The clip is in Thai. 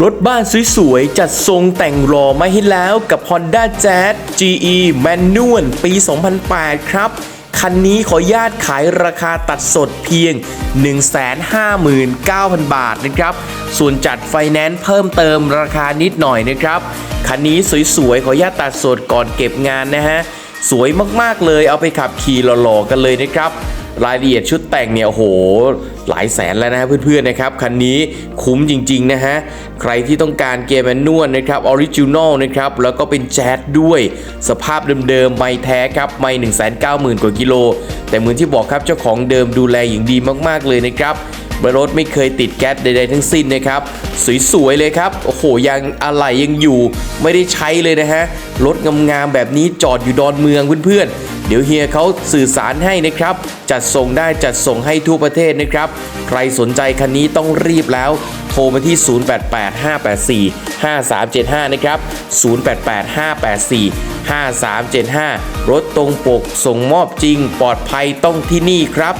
รถบ้านสวยๆ จัดทรงแต่งรอมาให้แล้วกับ Honda Jazz GE Manual ปี 2008 ครับ คันนี้ขอญาตขายราคาตัดสดเพียง 159,000 บาทนะครับ ส่วนจัดไฟแนนซ์เพิ่มเติมราคานิดหน่อยนะครับ คันนี้สวยๆ ขอญาตตัดสดก่อนเก็บงานนะฮะ สวยมากๆเลยเอาไปขับขี่หล่อๆ กันเลยนะครับ รายละเอียดชุดแต่งเนี่ยโอ้โห หลายแสนแล้วนะฮะเพื่อนๆนะครับคันนี้คุ้มจริงๆนะฮะใครที่ต้องการเกียร์แมนนวลนะครับออริจินอลนะครับแล้วก็เป็นแจ๊ดด้วย สภาพเดิมๆไม่แท้ครับไม่ 1 9 0 0 0 0 กว่ากิโล แต่เหมือนที่บอกครับเจ้าของเดิมดูแลอย่างดีมากๆเลยนะครับรถไม่เคยติดแก๊สใดๆทั้งสิ้นนะครับ สวยๆเลยครับ โอ้โหยังอะไหล่ยังอยู่ ไม่ได้ใช้เลยนะฮะ รถงามๆแบบนี้จอดอยู่ดอนเมืองเพื่อนๆ ดี๋ยวเฮียเขาสื่อสารให้นะครับ จัดส่งได้จัดส่งให้ทั่วประเทศนะครับ ใครสนใจคันนี้ต้องรีบแล้ว โทรมาที่ 0885845375 นะครับ 0885845375 รถตรงปกส่งมอบจริง ปลอดภัยต้องที่นี่ครับ